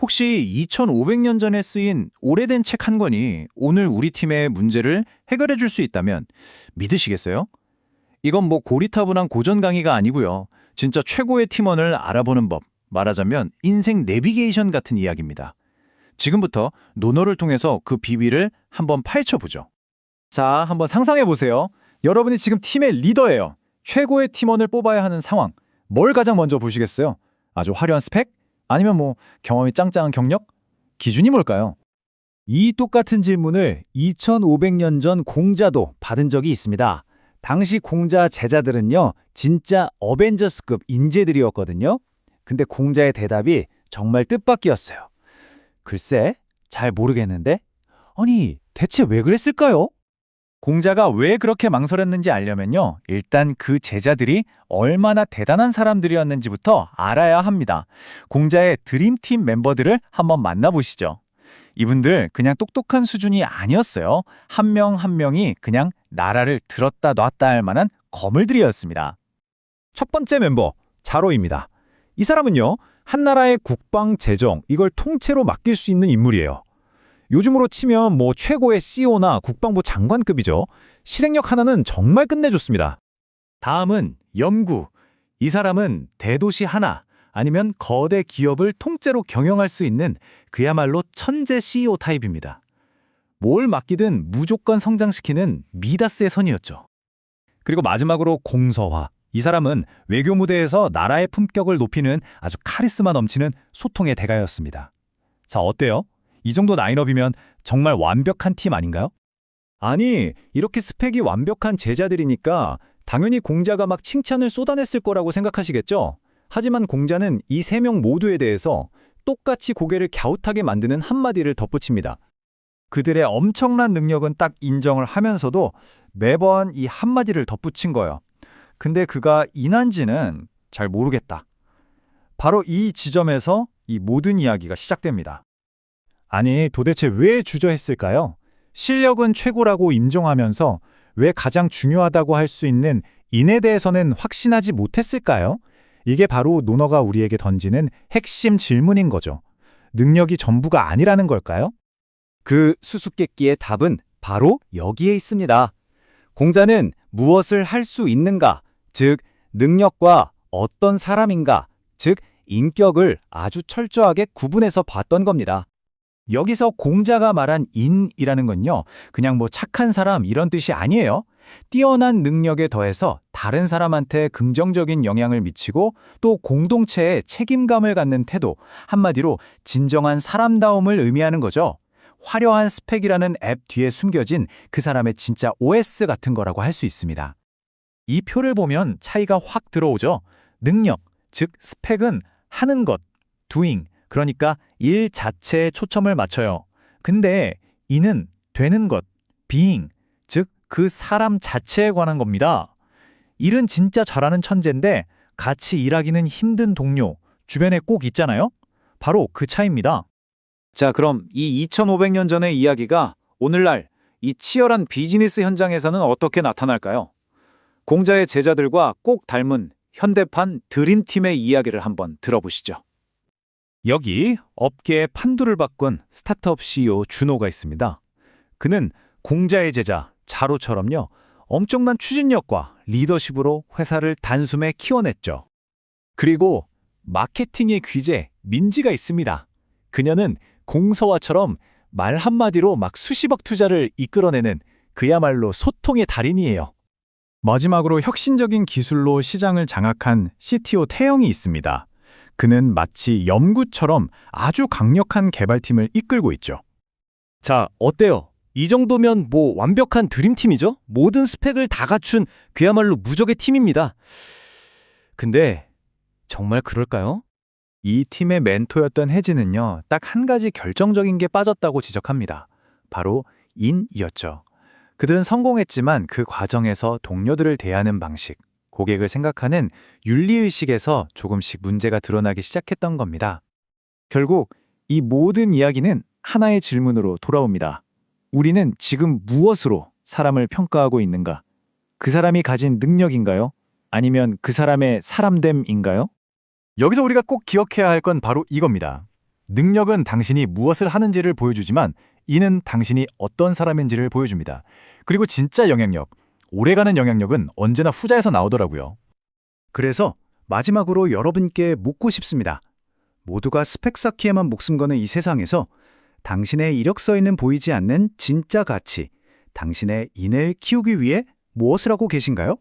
혹시 2500년 전에 쓰인 오래된 책 한 권이 오늘 우리 팀의 문제를 해결해 줄 수 있다면 믿으시겠어요? 이건 뭐 고리타분한 고전 강의가 아니고요. 진짜 최고의 팀원을 알아보는 법, 말하자면 인생 내비게이션 같은 이야기입니다. 지금부터 논어를 통해서 그 비밀을 한번 파헤쳐 보죠. 자, 한번 상상해 보세요. 여러분이 지금 팀의 리더예요. 최고의 팀원을 뽑아야 하는 상황. 뭘 가장 먼저 보시겠어요? 아주 화려한 스펙? 아니면 뭐 경험이 짱짱한 경력? 기준이 뭘까요? 이 똑같은 질문을 2500년 전 공자도 받은 적이 있습니다. 당시 공자 제자들은요, 진짜 어벤져스급 인재들이었거든요. 근데 공자의 대답이 정말 뜻밖이었어요. 글쎄, 잘 모르겠는데? 아니, 대체 왜 그랬을까요? 공자가 왜 그렇게 망설였는지 알려면요. 일단 그 제자들이 얼마나 대단한 사람들이었는지부터 알아야 합니다. 공자의 드림팀 멤버들을 한번 만나보시죠. 이분들 그냥 똑똑한 수준이 아니었어요. 한 명한 명이 그냥 나라를 들었다 놨다 할 만한 거물들이었습니다. 첫 번째 멤버, 자로입니다. 이 사람은요, 한 나라의 국방, 재정, 이걸 통째로 맡길 수 있는 인물이에요. 요즘으로 치면 뭐 최고의 CEO나 국방부 장관급이죠. 실행력 하나는 정말 끝내줬습니다. 다음은 염구. 이 사람은 대도시 하나 아니면 거대 기업을 통째로 경영할 수 있는 그야말로 천재 CEO 타입입니다. 뭘 맡기든 무조건 성장시키는 미다스의 선이었죠. 그리고 마지막으로 공서화. 이 사람은 외교 무대에서 나라의 품격을 높이는 아주 카리스마 넘치는 소통의 대가였습니다. 자, 어때요? 이 정도 라인업이면 정말 완벽한 팀 아닌가요? 아니, 이렇게 스펙이 완벽한 제자들이니까 당연히 공자가 막 칭찬을 쏟아냈을 거라고 생각하시겠죠? 하지만 공자는 이 세 명 모두에 대해서 똑같이 고개를 갸웃하게 만드는 한마디를 덧붙입니다. 그들의 엄청난 능력은 딱 인정을 하면서도 매번 이 한마디를 덧붙인 거예요. 근데 그가 인한지는 잘 모르겠다. 바로 이 지점에서 이 모든 이야기가 시작됩니다. 아니, 도대체 왜 주저했을까요? 실력은 최고라고 임종하면서 왜 가장 중요하다고 할 수 있는 인에 대해서는 확신하지 못했을까요? 이게 바로 논어가 우리에게 던지는 핵심 질문인 거죠. 능력이 전부가 아니라는 걸까요? 그 수수께끼의 답은 바로 여기에 있습니다. 공자는 무엇을 할 수 있는가, 즉 능력과 어떤 사람인가, 즉 인격을 아주 철저하게 구분해서 봤던 겁니다. 여기서 공자가 말한 인이라는 건요, 그냥 뭐 착한 사람 이런 뜻이 아니에요. 뛰어난 능력에 더해서 다른 사람한테 긍정적인 영향을 미치고 또 공동체에 책임감을 갖는 태도, 한마디로 진정한 사람다움을 의미하는 거죠. 화려한 스펙이라는 앱 뒤에 숨겨진 그 사람의 진짜 OS 같은 거라고 할 수 있습니다. 이 표를 보면 차이가 확 들어오죠. 능력, 즉 스펙은 하는 것, doing, 그러니까 일 자체에 초점을 맞춰요. 근데 이는 되는 것, being, 즉 그 사람 자체에 관한 겁니다. 일은 진짜 잘하는 천재인데 같이 일하기는 힘든 동료, 주변에 꼭 있잖아요? 바로 그 차이입니다. 자, 그럼 이 2500년 전의 이야기가 오늘날 이 치열한 비즈니스 현장에서는 어떻게 나타날까요? 공자의 제자들과 꼭 닮은 현대판 드림팀의 이야기를 한번 들어보시죠. 여기 업계의 판도를 바꾼 스타트업 CEO 준호가 있습니다. 그는 공자의 제자 자로처럼요. 엄청난 추진력과 리더십으로 회사를 단숨에 키워냈죠. 그리고 마케팅의 귀재 민지가 있습니다. 그녀는 공서화처럼 말 한마디로 막 수십억 투자를 이끌어내는 그야말로 소통의 달인이에요. 마지막으로 혁신적인 기술로 시장을 장악한 CTO 태영이 있습니다. 그는 마치 염구처럼 아주 강력한 개발팀을 이끌고 있죠. 자, 어때요? 이 정도면 뭐 완벽한 드림팀이죠? 모든 스펙을 다 갖춘 그야말로 무적의 팀입니다. 근데 정말 그럴까요? 이 팀의 멘토였던 혜진은요, 딱 한 가지 결정적인 게 빠졌다고 지적합니다. 바로 인이었죠. 그들은 성공했지만 그 과정에서 동료들을 대하는 방식, 고객을 생각하는 윤리의식에서 조금씩 문제가 드러나기 시작했던 겁니다. 결국 이 모든 이야기는 하나의 질문으로 돌아옵니다. 우리는 지금 무엇으로 사람을 평가하고 있는가? 그 사람이 가진 능력인가요? 아니면 그 사람의 사람됨인가요? 여기서 우리가 꼭 기억해야 할 건 바로 이겁니다. 능력은 당신이 무엇을 하는지를 보여주지만 이는 당신이 어떤 사람인지를 보여줍니다. 그리고 진짜 영향력, 오래가는 영향력은 언제나 후자에서 나오더라고요. 그래서 마지막으로 여러분께 묻고 싶습니다. 모두가 스펙 쌓기에만 목숨 거는 이 세상에서 당신의 이력서에는 보이지 않는 진짜 가치, 당신의 인을 키우기 위해 무엇을 하고 계신가요?